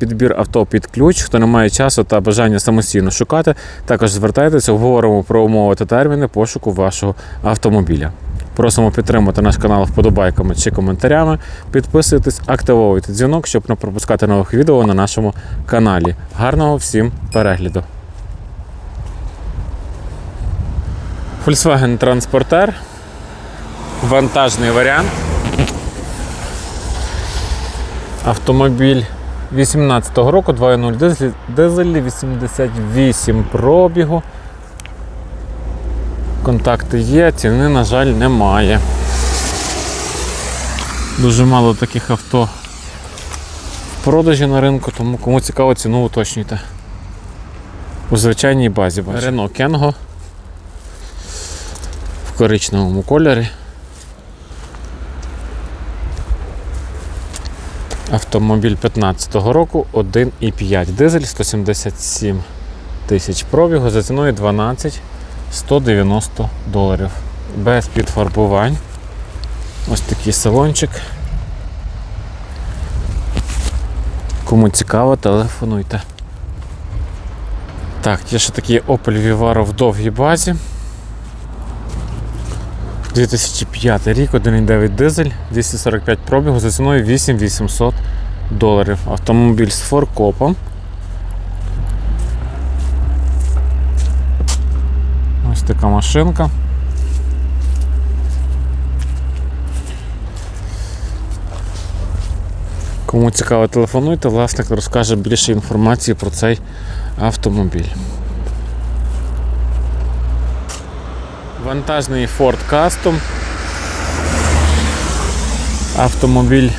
підбір авто під ключ, хто не має часу та бажання самостійно шукати, також звертайтеся, обговоримо про умови та терміни пошуку вашого автомобіля. Просимо підтримати наш канал вподобайками чи коментарями. Підписуйтесь, активовуйте дзвінок, щоб не пропускати нових відео на нашому каналі. Гарного всім перегляду! Volkswagen Transporter. Вантажний варіант. Автомобіль 18-го року, 2.0 дизель, дизель 88 пробігу. Контакти є, ціни, на жаль, немає. Дуже мало таких авто в продажі на ринку, тому кому цікаво, ціну уточнюйте. У звичайній базі бачу. Renault Kengo в коричневому кольорі. Автомобіль 15-го року 1,5 дизель 177 тисяч пробігу за ціною 12 190 доларів. Без підфарбувань. Ось такий салончик. Кому цікаво, телефонуйте. Так, є ще такий Opel Vivaro в довгій базі. 2005 рік, 1,9 дизель, 245 пробігу за ціною 8800 доларів. Автомобіль з форкопом. Ось така машинка. Кому цікаво, телефонуйте, власник розкаже більше інформації про цей автомобіль. Вантажний Ford Custom. Автомобіль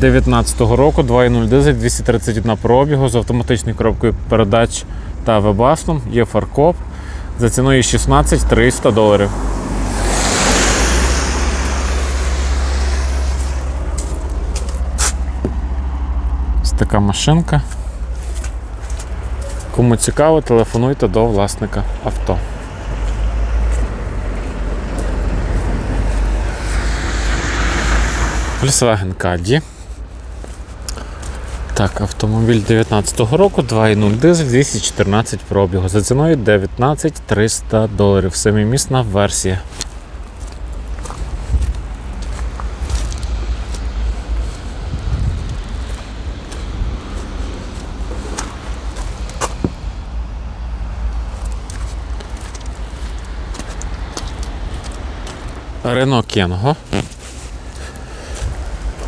19-го року, 2.0 дизель, 231 пробігу з автоматичною коробкою передач та вебастом. Є фаркоп за ціною 16 300 доларів. Така машинка. Кому цікаво, телефонуйте до власника авто. Volkswagen Caddy. Так, автомобіль 19-го року, 2.0 дизель, 214 пробігу. За ціною 19 300 доларів. Семимісна версія. Renault Kengo.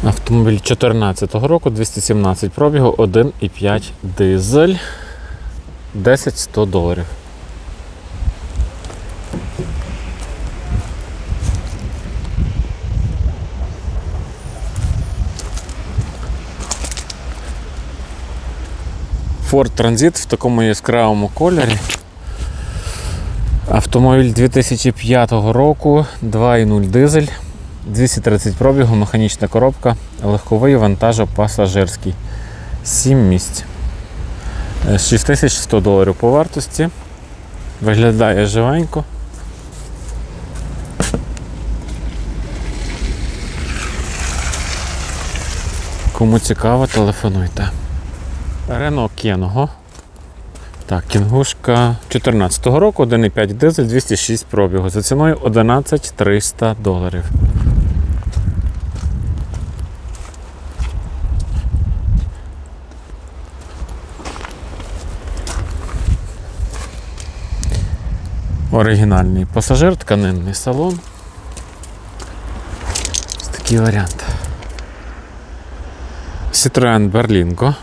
Автомобіль 2014 року, 217 пробігу, 1,5 дизель, 10-100 доларів. Ford Transit в такому яскравому кольорі. Автомобіль 2005 року, 2,0 дизель. 230 пробігу, механічна коробка, легковий вантажопасажирський. 7 місць. 6100 доларів по вартості. Виглядає живенько. Кому цікаво, телефонуйте. Renault Kengo. Так, кінгушка 14 року, 1,5 дизель, 206 пробігу. За ціною 11 300 доларів. Оригінальний пасажир, тканинний салон. Ось такий варіант. Citroen Berlingo.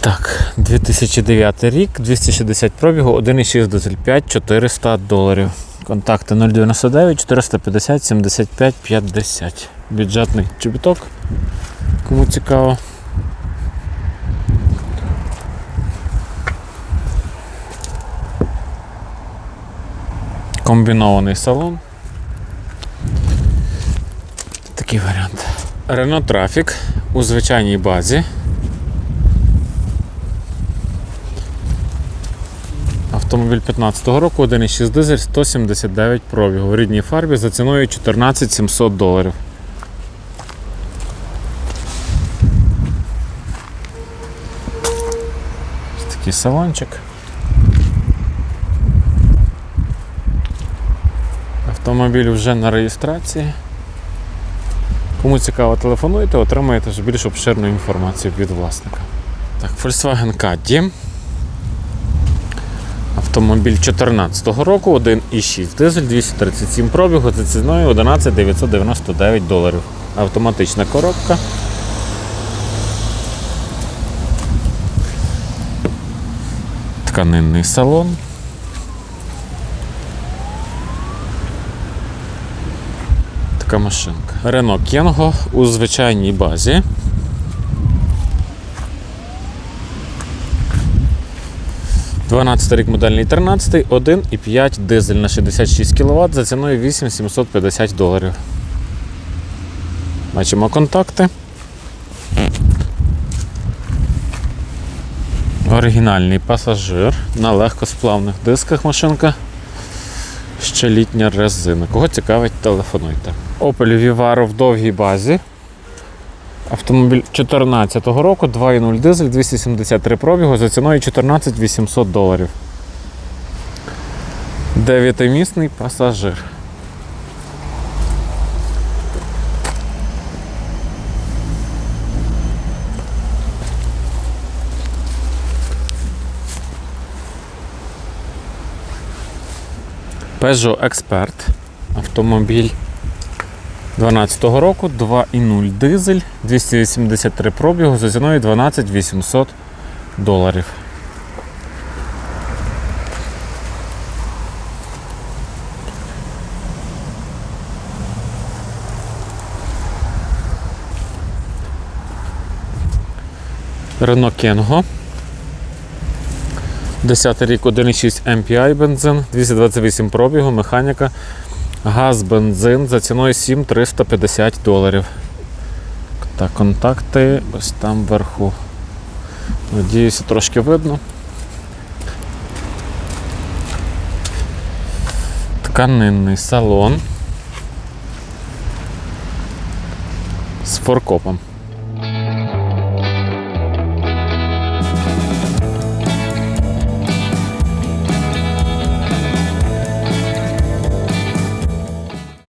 Так, 2009 рік, 260 пробігу, 1,6 дизель 5 400 доларів. Контакти 099 450 75 50. Бюджетний чобіток. Кому цікаво. Комбінований салон. Такий варіант. Renault Traffic у звичайній базі. Автомобіль 15-го року, 1,6 дизель, 179 пробігу. В рідній фарбі за ціною 14 700 доларів. Ось такий салончик. Автомобіль вже на реєстрації. Кому цікаво, телефонуйте, отримаєте вже більш обширну інформацію від власника. Так, Volkswagen Caddy. Автомобіль 2014 року, 1,6 дизель, 237 пробігу за ціною 11 999 доларів. Автоматична коробка. Тканинний салон. Така машинка. Renault Kangoo у звичайній базі. Дванадцятий рік модельний 13, 1,5 дизель на 66 кВт за ціною 8750 доларів. Бачимо контакти. Оригінальний пасажир на легкосплавних дисках машинка. Ще літня резина. Кого цікавить, телефонуйте. Opel Vivaro в довгій базі. Автомобіль 2014 року, 2.0 дизель, 273 пробігу за ціною 14 800 доларів. Дев'ятимісний пасажир. Peugeot Expert. Автомобіль 2012 року, 2,0 дизель, 283 пробігу за ціною 12 800 доларів. Renault Kangoo. 10 рік 1,6 MPI бензин, 228 пробігу, механіка. Газ, бензин за ціною 7350 доларів. Так, контакти ось там вверху. Надіюся, трошки видно. Тканинний салон з форкопом.